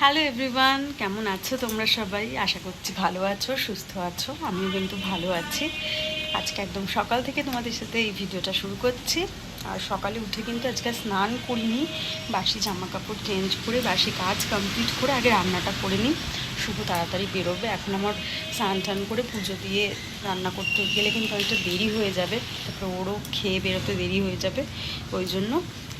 Hello everyone কেমন আছো তোমরা সবাই? আশা করছি ভালো আছো, সুস্থ আছো। আমিও কিন্তু ভালো আছি। আজকে একদম সকাল থেকে তোমাদের সাথে এই ভিডিওটা শুরু করছি। আর সকালে উঠে কিন্তু আজকে স্নান করিনি। বাসি জামা কাপড় চেঞ্জ করে, বাসি কাজ কমপ্লিট করে আগে রান্নাটা করে নিই। শুধু তাড়াতাড়ি বেরোবে। এখন আমার স্নান টান করে পুজো দিয়ে রান্না করতে গেলে কিন্তু অনেকটা দেরি হয়ে যাবে। তারপরে ওরও খেয়ে বেরোতে দেরি হয়ে যাবে। ওই জন্য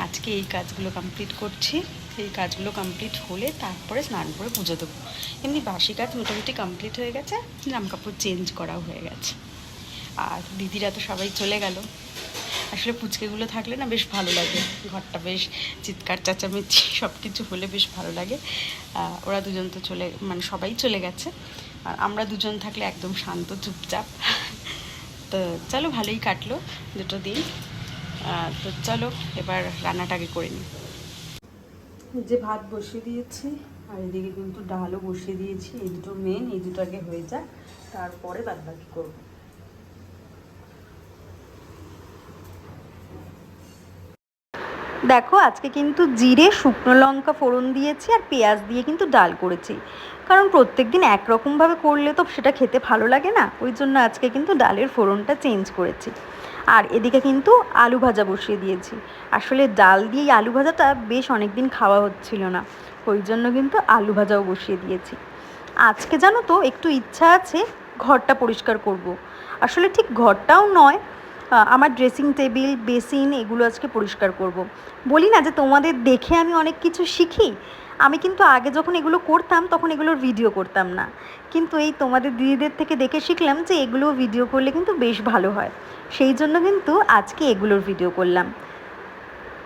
আজকে এই কাজগুলো কমপ্লিট করছি। এই কাজগুলো কমপ্লিট হলে তারপরে স্নান করে পুজো দেবো। এমনি বাসি কাজ মোটামুটি কমপ্লিট হয়ে গেছে জামা কাপড় চেঞ্জ করাও হয়ে গেছে। আর দিদিরা তো সবাই চলে গেল। আসলে পুচকেগুলো থাকলে না বেশ ভালো লাগে। ঘরটা বেশ চিৎকার চেঁচামেচি সব কিছু হলে বেশ ভালো লাগে। ওরা দুজন তো চলে মানে সবাই চলে গেছে। আর আমরা দুজন থাকলে একদম শান্ত, চুপচাপ। তো চলো ভালোই কাটলো দুটো দিন। তো চলো এবার রান্নাটা আগে করে নিই। যে ভাত বসিয়ে দিয়েছি, আর এদিকে কিন্তু ডালও বসিয়ে দিয়েছি। এই দুটো মেন এই দুটো আগে হয়ে যাক, তারপরে বাদ বাকি করব। দেখো, আজকে কিন্তু জিরে, শুকনো লঙ্কা ফোড়ন দিয়েছি, আর পেঁয়াজ দিয়ে কিন্তু ডাল করেছি। কারণ প্রত্যেক দিন একরকমভাবে করলে তো সেটা খেতে ভালো লাগে না, ওই জন্য আজকে কিন্তু ডালের ফোড়নটা চেঞ্জ করেছি। আর এদিকে কিন্তু আলু ভাজা বসিয়ে দিয়েছি আসলে ডাল দিয়ে আলু ভাজাটা বেশ অনেক দিন খাওয়া হচ্ছিল না, ওই জন্য কিন্তু আলু ভাজাও বসিয়ে দিয়েছি আজকে জানো তো একটু ইচ্ছা আছে ঘরটা পরিষ্কার করব। আসলে ঠিক ঘরটাও নয় আমার ড্রেসিং টেবিল, বেসিন এগুলো আজকে পরিষ্কার করব। বলি না যে তোমাদের দেখে আমি অনেক কিছু শিখি আমি কিন্তু আগে যখন এগুলো করতাম, তখন এগুলোর ভিডিও করতাম না। কিন্তু এই তোমাদের দিদিদের থেকে দেখে শিখলাম যে এগুলো ভিডিও করলে কিন্তু বেশ ভালো হয়। সেই জন্য কিন্তু আজকে এগুলোর ভিডিও করলাম।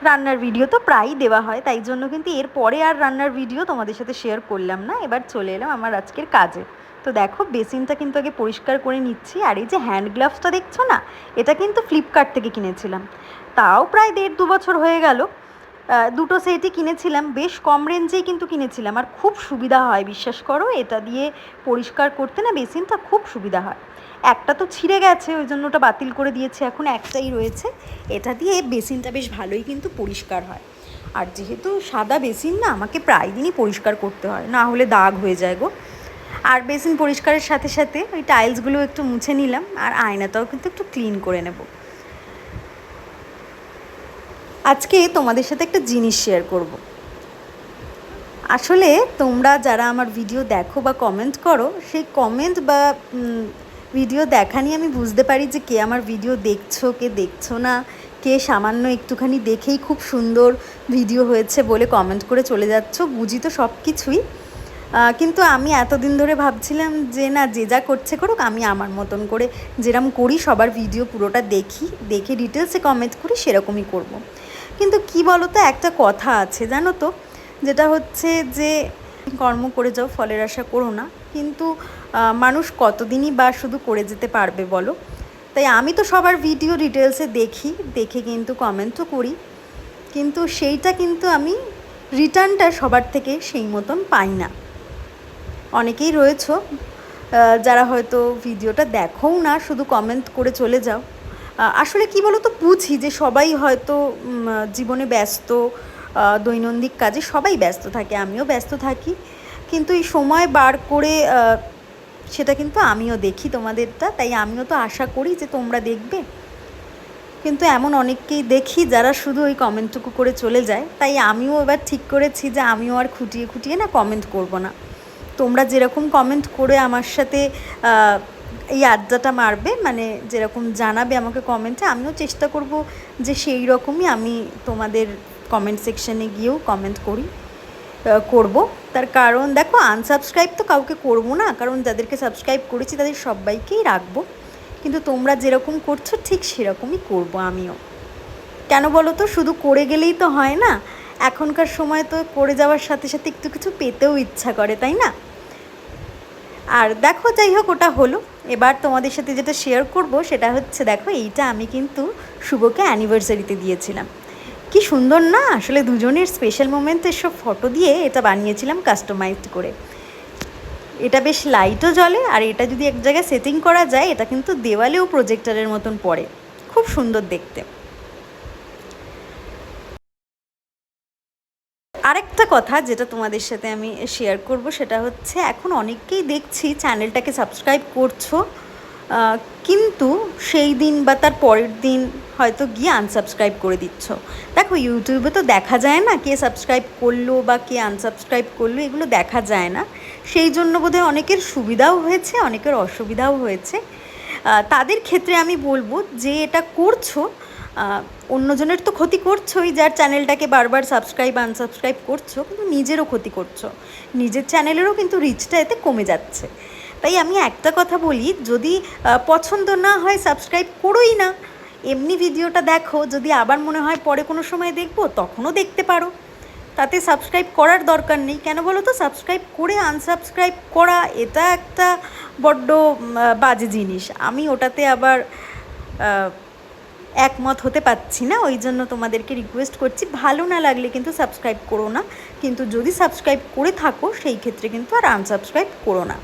রান্নার ভিডিও তো প্রায়ই দেওয়া হয়, তাই জন্য কিন্তু এর পরে আর রান্নার ভিডিও তোমাদের সাথে শেয়ার করলাম না। এবার চলে এলাম আমার আজকের কাজে। তো দেখো, বেসিনটা কিন্তু আগে পরিষ্কার করে নিচ্ছি, আর এই যে হ্যান্ড গ্লাভসটা দেখছ না? এটা কিন্তু ফ্লিপকার্ট থেকে কিনেছিলাম। তাও প্রায় দেড় দু বছর হয়ে গেল। দুটো সেটই কিনেছিলাম, বেশ কম রেঞ্জেই কিন্তু কিনেছিলাম। আর খুব সুবিধা হয়, বিশ্বাস করো, এটা দিয়ে পরিষ্কার করতে না বেসিনটা খুব সুবিধা হয়। একটা তো ছিঁড়ে গেছে, ওই জন্য ওটা বাতিল করে দিয়েছে, এখন একটাই রয়েছে। এটা দিয়ে বেসিনটা বেশ ভালোই কিন্তু পরিষ্কার হয়। আর যেহেতু সাদা বেসিন না, আমাকে প্রায় দিনই পরিষ্কার করতে হয়, না হলে দাগ হয়ে যায় গো। আর বেসিন পরিষ্কারের সাথে সাথে ওই টাইলসগুলো একটু মুছে নিলাম, আর আয়নাটাও কিন্তু একটু ক্লিন করে নেব। আজকে তোমাদের সাথে একটা জিনিস শেয়ার করব আসলে তোমরা যারা আমার ভিডিও দেখো বা কমেন্ট করো, সেই কমেন্ট বা ভিডিও দেখা নিয়ে আমি বুঝতে পারি যে কে আমার ভিডিও দেখছ, কে দেখছ না, কে সামান্য একটুখানি দেখেই খুব সুন্দর ভিডিও হয়েছে বলে কমেন্ট করে চলে যাচ্ছ, বুঝি তো সব কিছুই কিন্তু আমি এতদিন ধরে ভাবছিলাম যে না, যে যা করছে করুক, আমি আমার মতন করে যেরকম করি, সবার ভিডিও পুরোটা দেখি, দেখে ডিটেলসে কমেন্ট করি, সেরকমই করব। কিন্তু কি বলো তো একটা কথা আছে, জানো তো? যেটা হচ্ছে যে, কর্ম করে যাও, ফলের আশা করো না। কিন্তু মানুষ কতদিনই বা শুধু করে যেতে পারবে বলো? তাই আমি তো সবার ভিডিও ডিটেলসে দেখি, দেখে কিন্তু কমেন্টও করি। কিন্তু সেইটা কিন্তু আমি রিটার্নটা সবার থেকে সেই মতন পাই না। অনেকেই রয়েছো যারা হয়তো ভিডিওটা দেখোও না, শুধু কমেন্ট করে চলে যাও। আসলে কি বলো তো বুঝি যে সবাই হয়তো জীবনে ব্যস্ত দৈনন্দিন কাজে সবাই ব্যস্ত থাকে, আমিও ব্যস্ত থাকি। কিন্তু এই সময় বার করে সেটা কিন্তু আমিও দেখি তোমাদেরটা, তাই আমিও তো আশা করি যে তোমরা দেখবে। কিন্তু এমন অনেককেই দেখি যারা শুধু ওই কমেন্টটুকু করে চলে যায়, তাই আমিও এবার ঠিক করেছি যে আমিও আর খুঁটিয়ে খুঁটিয়ে না কমেন্ট করব না। তোমরা যেরকম কমেন্ট করে আমার সাথে এই আড্ডাটা মারবে মানে যেরকম জানাবে আমাকে কমেন্টে আমিও চেষ্টা করব যে সেই রকমই আমি তোমাদের কমেন্ট সেকশনে গিয়েও কমেন্ট করি করব। তার কারণ, দেখো আনসাবস্ক্রাইব তো কাউকে করব না, কারণ যাদেরকে সাবস্ক্রাইব করেছি তাদের সবাইকেই রাখব। কিন্তু তোমরা যেরকম করছ, ঠিক সেরকমই করব আমিও। কেন বলো তো, শুধু করে গেলেই তো হয় না, এখনকার সময় তো করে যাওয়ার সাথে সাথে একটু কিছু পেতেও ইচ্ছা করে, তাই না? আর দেখো, যাই হোক, ওটা হলো। এবার তোমাদের সাথে যেটা শেয়ার করব, সেটা হচ্ছে দেখো, এইটা আমি কিন্তু শুভকে অ্যানিভার্সারিতে দিয়েছিলাম। কি সুন্দর না? আসলে দুজনের স্পেশাল মোমেন্টের সব ফটো দিয়ে এটা বানিয়েছিলাম কাস্টমাইজড করে। এটা বেশ লাইটও জ্বলে, আর এটা যদি এক জায়গায় সেটিং করা যায়, এটা কিন্তু দেওয়ালেও প্রোজেক্টারের মতন পড়ে। খুব সুন্দর দেখতে। আরেকটা কথা যেটা তোমাদের সাথে আমি শেয়ার করব, সেটা হচ্ছে এখন অনেককেই দেখছি চ্যানেলটাকে সাবস্ক্রাইব করছ কিন্তু সেই দিন বা তার পরের দিন হয়তো গিয়ে আনসাবস্ক্রাইব করে দিচ্ছ। দেখো ইউটিউবে তো দেখা যায় না কে সাবস্ক্রাইব করল বা কে আনসাবস্ক্রাইব করল, এগুলো দেখা যায় না। সেই জন্য বোধহয় অনেকের সুবিধাও হয়েছে, অনেকের অসুবিধাও হয়েছে। তাদের ক্ষেত্রে আমি বলব যে এটা করছ অন্যজনের তো ক্ষতি করছোই, যার চ্যানেলটাকে বারবার সাবস্ক্রাইব আনসাবস্ক্রাইব করছ, কিন্তু নিজেরও ক্ষতি করছ। নিজের চ্যানেলেরও কিন্তু রিচটা এতে কমে যাচ্ছে। তাই আমি একটা কথা বলি, যদি পছন্দ না হয় সাবস্ক্রাইব করোই না, এমনি ভিডিওটা দেখো, যদি আবার মনে হয় পরে কোনো সময় দেখব, তখনও দেখতে পারো। তাতে সাবস্ক্রাইব করার দরকার নেই। কেন বলো তো? সাবস্ক্রাইব করে আনসাবস্ক্রাইব করা, এটা একটা বড্ড বাজে জিনিস। আমি ওটাতে আবার একমত হতে পারছি না, ওই জন্য তোমাদেরকে রিকোয়েস্ট করছি। ভালো না লাগলে কিন্তু সাবস্ক্রাইব করো না, কিন্তু যদি সাবস্ক্রাইব করে থাকো, সেই ক্ষেত্রে কিন্তু আর আনসাবস্ক্রাইব করো না।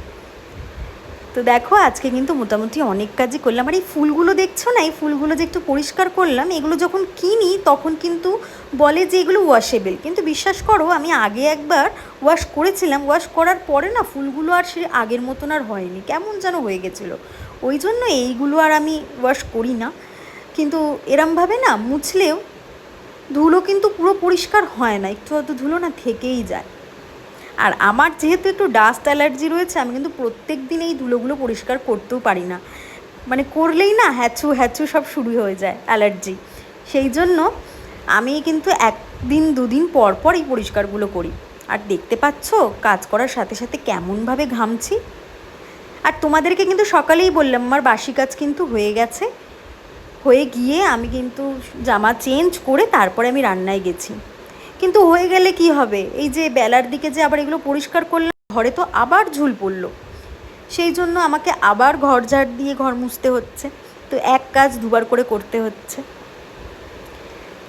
তো দেখো, আজকে কিন্তু মোটামুটি অনেক কাজই করলাম। আর এই ফুলগুলো দেখছ না, এই ফুলগুলো যে একটু পরিষ্কার করলাম, এগুলো যখন কিনি, তখন কিন্তু বলে যে এগুলো ওয়াশেবেল কিন্তু বিশ্বাস করো, আমি আগে একবার ওয়াশ করেছিলাম। ওয়াশ করার পরে না, ফুলগুলো আর সে আগের মতন আর হয়নি। কেমন যেন হয়ে গেছিল। ওই জন্য এইগুলো আর আমি ওয়াশ করি না। কিন্তু এরমভাবে না মুছলেও ধুলো কিন্তু পুরো পরিষ্কার হয় না, একটু হয়তো ধুলো না থেকেই যায়। আর আমার যেহেতু একটু ডাস্ট অ্যালার্জি রয়েছে, আমি কিন্তু প্রত্যেক দিন এই ধুলোগুলো পরিষ্কার করতেও পারি না। মানে করলেই না হ্যাচু হ্যাচু সব শুরু হয়ে যায় অ্যালার্জি সেই জন্য আমি কিন্তু একদিন দুদিন পর পর এই পরিষ্কারগুলো করি। আর দেখতে পাচ্ছ কাজ করার সাথে সাথে কেমনভাবে ঘামছি। আর তোমাদেরকে কিন্তু সকালেই বললাম, আমার বাসি কাজ কিন্তু হয়ে গেছে। হয়ে গিয়ে আমি কিন্তু জামা চেঞ্জ করে তারপরে আমি রান্নায় গেছি। কিন্তু হয়ে গেলে কি হবে? এই যে বেলার দিকে যে আবার এগুলো পরিষ্কার করলাম, ঘরে তো আবার ঝুল পড়ল। সেই জন্য আমাকে আবার ঘর ঝাড় দিয়ে ঘর মুছতে হচ্ছে। তো এক কাজ দুবার করে করতে হচ্ছে।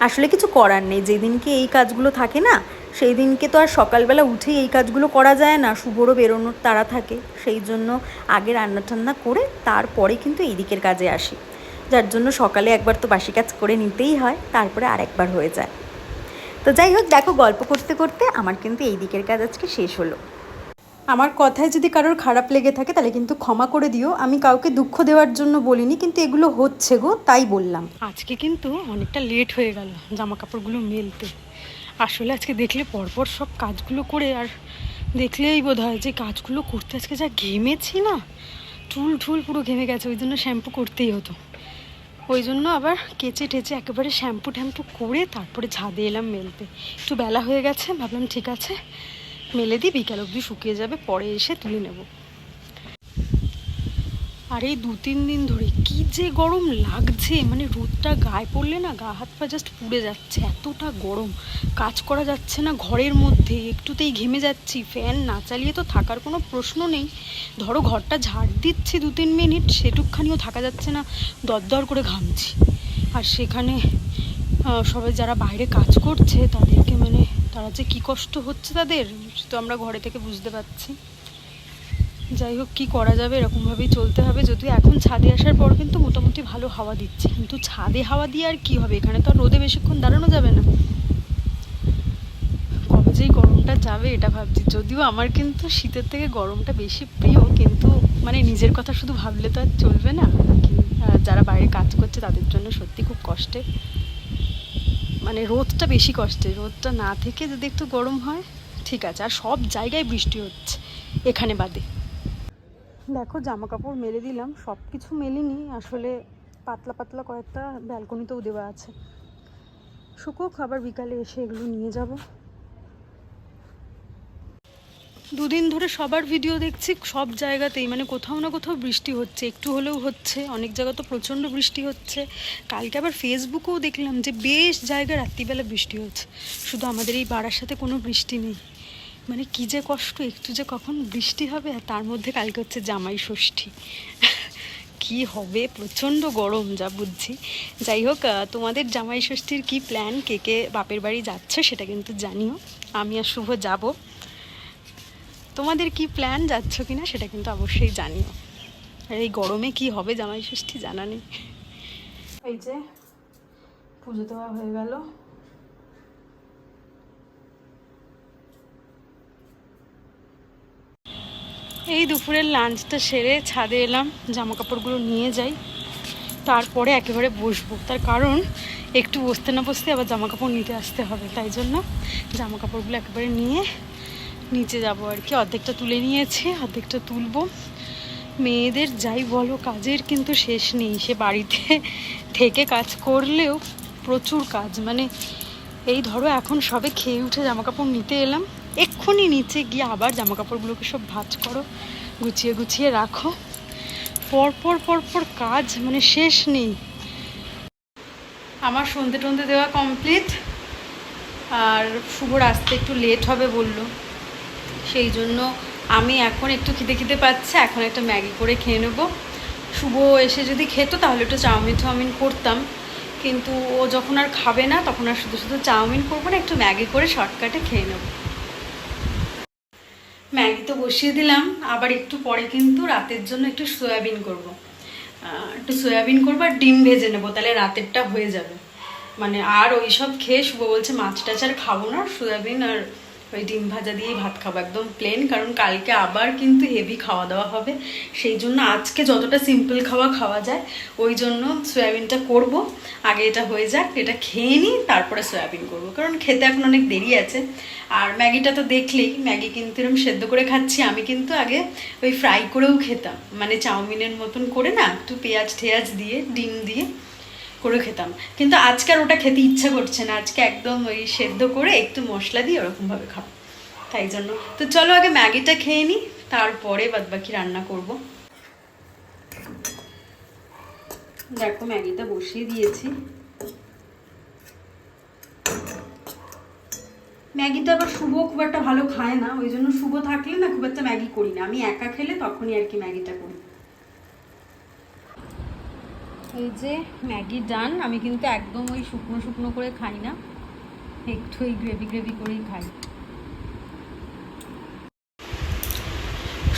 আসলে কিছু করার নেই। যেদিনকে এই কাজগুলো থাকে না সেই দিনকে তো আর সকালবেলা উঠেই এই কাজগুলো করা যায় না। শুভরও বেরোনোর তারা থাকে। সেই জন্য আগে রান্না টান্না করে তারপরে কিন্তু এই দিকের কাজে আসি। যার জন্য সকালে একবার তো বাসি কাজ করে নিতেই হয় তারপরে আরেকবার হয়ে যায়। তো যাই হোক দেখো গল্প করতে করতে আমার কিন্তু এই দিকের কাজ আজকে শেষ হলো। আমার কথায় যদি কারোর খারাপ লেগে থাকে তাহলে কিন্তু ক্ষমা করে দিও। আমি কাউকে দুঃখ দেওয়ার জন্য বলিনি কিন্তু এগুলো হচ্ছে গো তাই বললাম। আজকে কিন্তু অনেকটা লেট হয়ে গেল জামা কাপড়গুলো মেলতে। আসলে আজকে দেখলে পরপর সব কাজগুলো করে আর দেখলেই বোধ হয় যে কাজগুলো করতে আজকে যা ঘেমেছি না চুল ঠুল পুরো ঘেমে গেছে ওই জন্য শ্যাম্পু করতেই হতো। ওই জন্য আবার কেচে টেচে একেবারে শ্যাম্পু ট্যাম্পু করে তারপরে ঝাঁদে এলাম মেলতে। একটু বেলা হয়ে গেছে, ভাবলাম ঠিক আছে, মেলে দিই, বিকাল অবধি শুকিয়ে যাবে, পরে এসে তুলে নেব। আর এই দু তিন দিন ধরে কি যে গরম লাগছে। মানে রোদটা গায়ে পড়লে না গা হাত পা জাস্ট পুড়ে যাচ্ছে, এতটা গরম। কাজ করা যাচ্ছে না ঘরের মধ্যে, একটুতেই ঘেমে যাচ্ছি। ফ্যান না চালিয়ে তো থাকার কোনো প্রশ্ন নেই। ধরো ঘরটা ঝাড় দিচ্ছি দু তিন মিনিট, সেটুকখানিও থাকা যাচ্ছে না, দরদর করে ঘামছি। আর সেখানে সবাই যারা বাইরে কাজ করছে, তাদেরকে মানে তারা যে কী কষ্ট হচ্ছে তাদের তো আমরা ঘরে থেকে বুঝতে পারছি। যাই হোক, কী করা যাবে, এরকমভাবেই চলতে হবে। যদিও এখন ছাদে আসার পর কিন্তু মোটামুটি ভালো হাওয়া দিচ্ছে। কিন্তু ছাদে হাওয়া দিয়ে আর কি হবে? এখানে তো আর রোদে বেশিক্ষণ দাঁড়ানো যাবে না। কবে যেই গরমটা যাবে, এটা ভাবছি। যদিও আমার কিন্তু শীতের থেকে গরমটা বেশি প্রিয়, কিন্তু মানে নিজের কথা শুধু ভাবলে তো আর চলবে না। যারা বাইরে কাজ করছে, তাদের জন্য সত্যি খুব কষ্টে। মানে রোদটা বেশি কষ্টে। রোদটা না থেকে যদি একটু গরম হয়, ঠিক আছে। আর সব জায়গায় বৃষ্টি হচ্ছে, এখানে বাদে। দেখো জামা কাপড় মেলে দিলাম সব কিছু মেলিনি, আসলে পাতলা পাতলা কয়েকটা ব্যালকনিতেও দেওয়া আছে। শুকোক আবার বিকালে এসে এগুলো নিয়ে যাব। দুদিন ধরে সবার ভিডিও দেখছি, সব জায়গাতেই মানে কোথাও না কোথাও বৃষ্টি হচ্ছে, একটু হলেও হচ্ছে, অনেক জায়গা তো প্রচণ্ড বৃষ্টি হচ্ছে। কালকে আবার ফেসবুকেও দেখলাম যে বেশ জায়গায় রাত্রিবেলা বৃষ্টি হচ্ছে, শুধু আমাদের এই বাড়ার সাথে কোনো বৃষ্টি নেই। মানে কী যে কষ্ট, একটু যে কখন বৃষ্টি হবে আর তার মধ্যে কালকে হচ্ছে জামাই ষষ্ঠী। কি হবে? প্রচণ্ড গরম যা বুঝছি। যাই হোক তোমাদের জামাই ষষ্ঠীর কী প্ল্যান কে কে বাপের বাড়ি যাচ্ছে সেটা কিন্তু জানিও। আমি আর শুভ যাব। তোমাদের কি প্ল্যান যাচ্ছ কি না সেটা কিন্তু অবশ্যই জানিও। আর এই গরমে কি হবে জামাই ষষ্ঠী জানা নেই। এই যে পুজো দেওয়া হয়ে গেল। এই দুপুরের লাঞ্চটা সেরে ছাদে এলাম জামা কাপড়গুলো নিয়ে যাই। তারপরে একেবারে বসবো। তার কারণ, একটু বসতে না বসতে আবার জামা কাপড় নিতে আসতে হবে। তাই জন্য জামা কাপড়গুলো একেবারে নিয়ে নিচে যাব আর কি। অর্ধেকটা তুলে নিয়েছি, অর্ধেকটা তুলবো। মেয়েদের যাই বলো, কাজের কিন্তু শেষ নেই। সে বাড়িতে থেকে কাজ করলেও প্রচুর কাজ। মানে এই ধরো, এখন সবে খেয়ে উঠে জামা কাপড় নিতে এলাম। এক্ষুনি নিচে গিয়ে আবার জামা কাপড়গুলোকে সব ভাঁজ করো, গুছিয়ে গুছিয়ে রাখো। পরপর পর পর পর কাজ মানে শেষ নেই। আমার সন্ধে টন্ধে দেওয়া কমপ্লিট আর শুভর আসতে একটু লেট হবে বলল। সেই জন্য আমি এখন একটু খিদে খিদে পাচ্ছে, এখন একটা ম্যাগি করে খেয়ে নেব। শুভ এসে যদি খেত তাহলে একটু চাউমিন চাউমিন করতাম। কিন্তু ও যখন আর খাবে না, তখন আর শুধু শুধু চাউমিন করব না, একটু ম্যাগি করে শর্টকাটে খেয়ে নেব। ম্যাগি তো বসিয়ে দিলাম, আবার একটু পরে কিন্তু রাতের জন্য একটু সয়াবিন করব। একটু সয়াবিন করব আর ডিম ভেজে নেব, তাহলে রাতেরটা হয়ে যাবে। মানে আর ওই সব খেয়ে শুভ বলছে মাছ টাছ আর খাব না সয়াবিন আর ওই ডিম ভাজা দিয়েই ভাত খাব, একদম প্লেন কারণ কালকে আবার কিন্তু হেভি খাওয়া দাওয়া হবে। সেই জন্য আজকে যতটা সিম্পল খাওয়া খাওয়া যায়, ওই জন্য সয়াবিনটা করব। আগে এটা হয়ে যাক, এটা খেয়ে নিই, তারপরে সয়াবিন করব। কারণ খেতে এখন অনেক দেরি আছে। আর ম্যাগিটা তো দেখলেই, ম্যাগি কিন্তু এরকম সেদ্ধ করে খাচ্ছি, আমি কিন্তু আগে ওই ফ্রাই করেও খেতাম। মানে চাউমিনের মতন করে না, একটু পেঁয়াজ ঠেয়াজ দিয়ে, ডিম দিয়ে। করে খেতাম। কিন্তু আজকে আর ওটা খেতে ইচ্ছা করছে না। আজকে একদম ওই সেদ্ধ করে একটু মশলা দিয়ে ওরকমভাবে খাব। তাই জন্য। তো চলো আগে ম্যাগিটা খেয়ে নিই তারপরে বাদবাকি রান্না করব। দেখো ম্যাগিটা বসিয়ে দিয়েছি। ম্যাগিটা আবার শুভ খুব একটা ভালো খায় না। ওই জন্য শুভ থাকলে না খুব একটা ম্যাগি করি না। আমি একা খেলে তখনই আর কি ম্যাগিটা করি। এই যে ম্যাগি ডান, আমি কিন্তু একদম ওই শুকনো শুকনো করে খাই না। একটু ওই গ্রেভি গ্রেভি করেই খাই।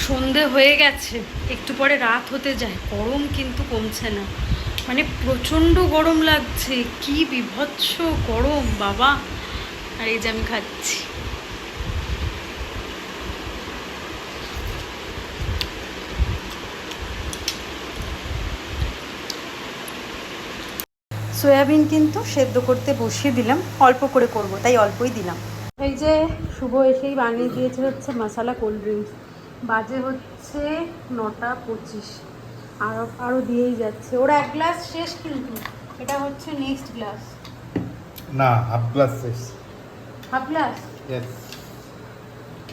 সন্ধে হয়ে গেছে, একটু পরে রাত হতে যায়, গরম কিন্তু কমছে না। মানে প্রচণ্ড গরম লাগছে, কি বিভৎস গরম, বাবা। আর এই যে আমি খাচ্ছি। সয়াবিন কিন্তু সেদ্ধ করতে বসিয়ে দিলাম অল্প করে করব তাই অল্পই দিলাম। এই যে শুভ এসেই বানিয়ে দিয়েছে হচ্ছে মশালা কোল্ড ড্রিঙ্কস বাজে হচ্ছে নটা পঁচিশ। আরও আরও দিয়েই যাচ্ছে। ওরা এক গ্লাস শেষ কিন্তু এটা হচ্ছে নেক্সট গ্লাস না হাফ গ্লাস শেষ। হাফ গ্লাস ইয়েস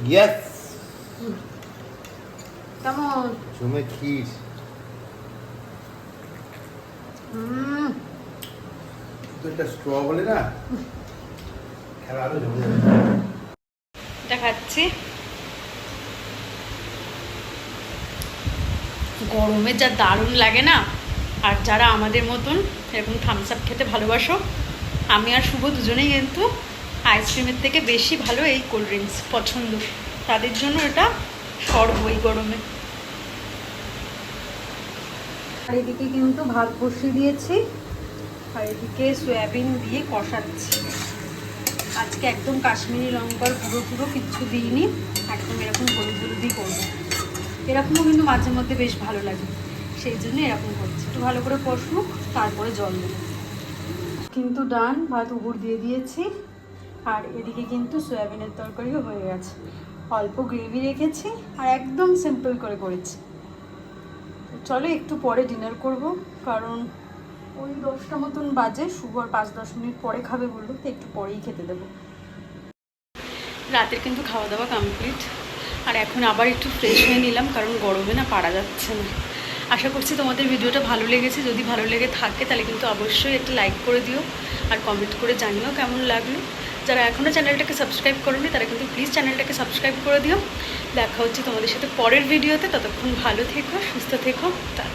ইয়েস কেমন? জমে ক্ষীর। হুম। তো স্ট্র বলে না? খেলা আরও জমে যাবে। এটা গরমে যা দারুণ লাগে না? আর যারা আমাদের মতন এরকম থামস আপ খেতে ভালোবাসো আমি আর শুভ দুজনেই কিন্তু আইসক্রিমের থেকে বেশি ভালো এই কোল্ড ড্রিঙ্কস পছন্দ। তাদের জন্য এটা সর্ব এই গরমে। আর এদিকে কিন্তু ভাত বসিয়ে দিয়েছি। আর এদিকে সয়াবিন দিয়ে কষাচ্ছি। আজকে একদম কাশ্মীরি লঙ্কার গুঁড়ো টুড়ো কিচ্ছু দিইনি, একদম এরকম হলুদ হলুদই করব। এরকমও কিন্তু মাঝে মধ্যে বেশ ভালো লাগে, সেই জন্য এরকম করছি। একটু ভালো করে কষুক, তারপরে জল দেবো। কিন্তু ডান ভাত উবুর দিয়ে দিয়েছি, আর এদিকে কিন্তু সয়াবিনের তরকারিও হয়ে গেছে। অল্প গ্রেভি রেখেছি আর একদম সিম্পল করে করেছি। চলো একটু পরে ডিনার করব, কারণ ওই দশটা মতন বাজে শুভ আর পাঁচ দশ মিনিট পরে খাবে বলল, তো একটু পরেই খেতে দেবো। রাতের কিন্তু খাওয়া দাওয়া কমপ্লিট আর এখন আবার একটু ফ্রেশ হয়ে নিলাম, কারণ গরমে না পারা যাচ্ছে না। আশা করছি তোমাদের ভিডিওটা ভালো লেগেছে। যদি ভালো লেগে থাকে, তাহলে কিন্তু অবশ্যই একটু লাইক করে দিও। আর কমেন্ট করে জানিও কেমন লাগল। যারা এখনও চ্যানেলটাকে সাবস্ক্রাইব করোনি, তারা কিন্তু প্লিজ চ্যানেলটাকে সাবস্ক্রাইব করে দিও। দেখা হচ্ছে তোমাদের সাথে পরের ভিডিওতে ততক্ষণ ভালো থেকো, সুস্থ থেকো। টা